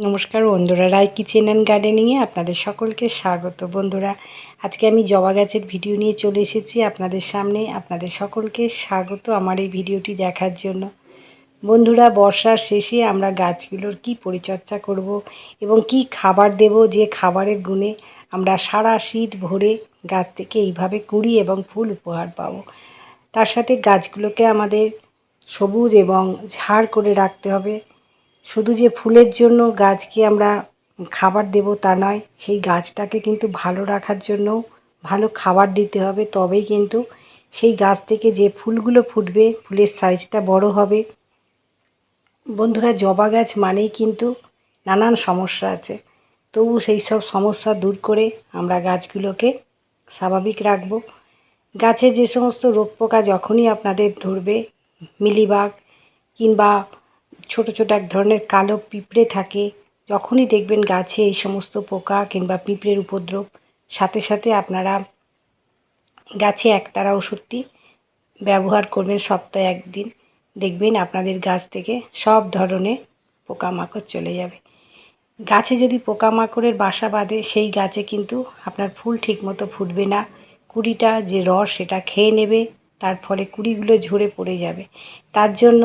নমস্কার বন্ধুরা রায় kitchen and গার্ডেনিংয়ে আপনাদের সকলকে স্বাগত। বন্ধুরা, আজকে আমি জবা গাছের ভিডিও নিয়ে চলে এসেছি আপনাদের সামনে। আপনাদের সকলকে স্বাগত আমার এই ভিডিওটি দেখার জন্য। বন্ধুরা, বর্ষার শেষে আমরা গাছগুলোর কি পরিচর্যা করব এবং কি খাবার দেব যে খাবারের গুণে আমরা সারা শীত ভরে গাছ থেকে এইভাবে কুড়ি এবং ফুল উপহার পাব। তার সাথে গাছগুলোকে আমাদের সবুজ এবং ঝাড় করে রাখতে হবে। শুধু যে ফুলের জন্য গাছকে আমরা খাবার দেব তা নয়, সেই গাছটাকে কিন্তু ভালো রাখার জন্যও ভালো খাবার দিতে হবে। তবেই কিন্তু সেই গাছ থেকে যে ফুলগুলো ফুটবে, ফুলের সাইজটা বড় হবে। বন্ধুরা, জবা গাছ মানেই কিন্তু নানান সমস্যা আছে। তবু সেই সব সমস্যা দূর করে আমরা গাছগুলোকে স্বাভাবিক রাখব। গাছে যে সমস্ত রোগ পোকা যখনই আপনাদের ধরবে, মিলিবাগ কিংবা ছোট ছোট এক ধরনের কালো পিঁপড়ে থাকে। যখনই দেখবেন গাছে এই সমস্ত পোকা কিংবা পিঁপড়ের উপদ্রব, সাথে সাথে আপনারা গাছে একতারা ওষুধটি ব্যবহার করবেন সপ্তাহে একদিন। দেখবেন আপনাদের গাছ থেকে সব ধরনের পোকামাকড় চলে যাবে। গাছে যদি পোকামাকড়ের বাসা বাঁধে, সেই গাছে কিন্তু আপনার ফুল ঠিকমতো ফুটবে না। কুড়িটা যে রস সেটা খেয়ে নেবে, তার ফলে কুড়িগুলো ঝরে পড়ে যাবে। তার জন্য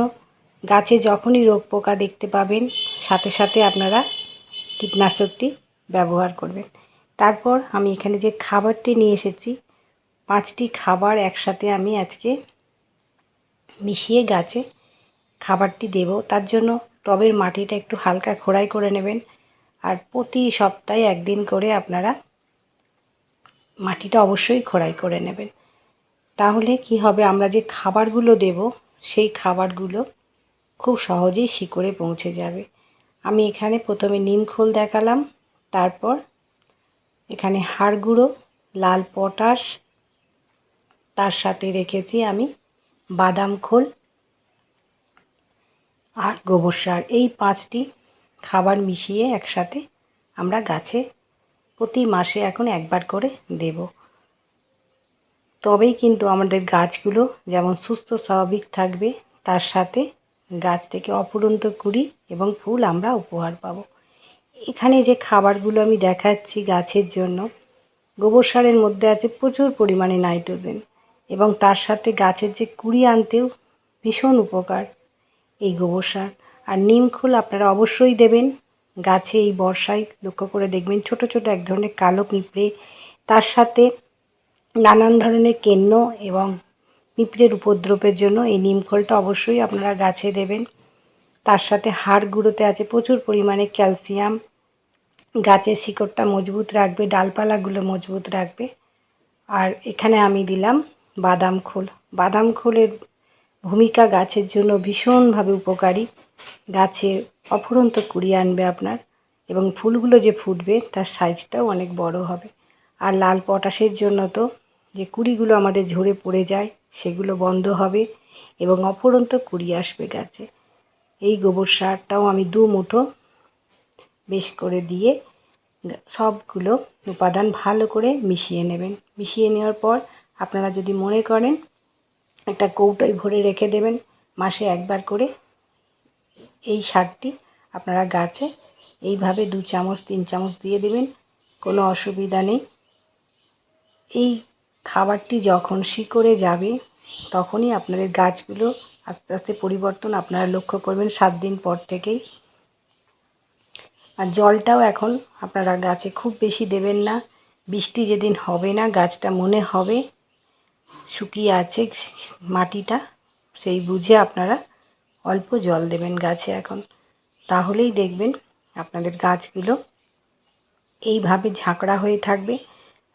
গাছে যখনই রোগ পোকা দেখতে পাবেন, সাথে সাথে আপনারা কীটনাশকটি ব্যবহার করবেন। তারপর আমি এখানে যে খাবারটি নিয়ে এসেছি, পাঁচটি খাবার একসাথে আমি আজকে মিশিয়ে গাছে খাবারটি দেব। তার জন্য টবের মাটিটা একটু হালকা খোড়াই করে নেবেন আর প্রতি সপ্তাহে একদিন করে আপনারা মাটিটা অবশ্যই খোড়াই করে নেবেন। তাহলে কি হবে? আমরা যে খাবারগুলো দেব, সেই খাবারগুলো খুব সহজেই শিকড়ে পৌঁছে যাবে। আমি এখানে প্রথমে নিম খোল দেখালাম, তারপর এখানে হাড় গুঁড়ো, লাল পটাশ, তার সাথে রেখেছি আমি বাদাম খোল আর গোবর সার। এই পাঁচটি খাবার মিশিয়ে একসাথে আমরা গাছে প্রতি মাসে এখন একবার করে দেব। তবেই কিন্তু আমাদের গাছগুলো যেমন সুস্থ, স্বাভাবিক থাকবে, তার সাথে গাছ থেকে অপুরন্ত কুড়ি এবং ফুল আমরা উপহার পাবো। এখানে যে খাবারগুলো আমি দেখাচ্ছি গাছের জন্য, গোবর সারের মধ্যে আছে প্রচুর পরিমাণে নাইট্রোজেন এবং তার সাথে গাছের যে কুড়ি আনতেও ভীষণ উপকার এই গোবর সার। আর নিম খোল আপনারা অবশ্যই দেবেন। গাছে এই বর্ষায় লক্ষ্য করে দেখবেন ছোট ছোট এক ধরনের কালো পিঁপড়ে, তার সাথে নানান ধরনের কেন্ন এবং পিঁপড়ের উপদ্রবের জন্য এই নিম খোলটা অবশ্যই আপনারা গাছে দেবেন। তার সাথে হাড় গুঁড়োতে আছে প্রচুর পরিমাণে ক্যালসিয়াম। গাছের শিকড়টা মজবুত রাখবে, ডালপালাগুলো মজবুত রাখবে। আর এখানে আমি দিলাম বাদাম খোল। বাদাম খোলের ভূমিকা গাছের জন্য ভীষণভাবে উপকারী। গাছে অফুরন্ত কুড়ি আনবে আপনার এবং ফুলগুলো যে ফুটবে তার সাইজটাও অনেক বড় হবে। আর লাল পটাশের জন্য তো যে কুড়িগুলো আমাদের ঝরে পড়ে যায় সেগুলো বন্ধ হবে এবং অফুরন্ত কুড়ি আসবে গাছে। এই গোবর সারটাও আমি দু মুঠো বেশ করে দিয়ে সবগুলো উপাদান ভালো করে মিশিয়ে নেবেন। মিশিয়ে নেওয়ার পর আপনারা যদি মনে করেন একটা কৌটোয় ভরে রেখে দেবেন, মাসে একবার করে এই সারটি আপনারা গাছে এইভাবে দু চামচ, তিন চামচ দিয়ে দেবেন, কোনো অসুবিধা নেই। এই খাবারটি যখন শিকড়ে যাবে, তখনই আপনাদের গাছগুলো আস্তে আস্তে পরিবর্তন আপনারা লক্ষ্য করবেন সাত দিন পর থেকেই। আর জলটাও এখন আপনারা গাছে খুব বেশি দেবেন না। বৃষ্টি যেদিন হবে না, গাছটা মনে হবে শুকিয়ে আছে মাটিটা, সেই বুঝে আপনারা অল্প জল দেবেন গাছে এখন। তাহলেই দেখবেন আপনাদের গাছগুলো এইভাবে ঝাঁকড়া হয়ে থাকবে,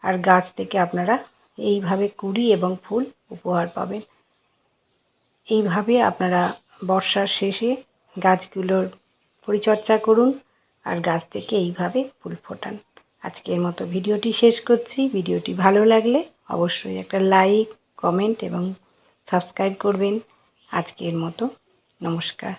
আর গাছ থেকে আপনারা এইভাবে কুড়ি এবং ফুল উপহার পাবেন। এইভাবে আপনারা বর্ষার শেষে গাছগুলোর পরিচর্যা করুন আর গাছ থেকে এইভাবে ফুল ফোটান। আজকের মতো ভিডিওটি শেষ করছি। ভিডিওটি ভালো লাগলে অবশ্যই একটা লাইক, কমেন্ট এবং সাবস্ক্রাইব করবেন। আজকের মতো নমস্কার।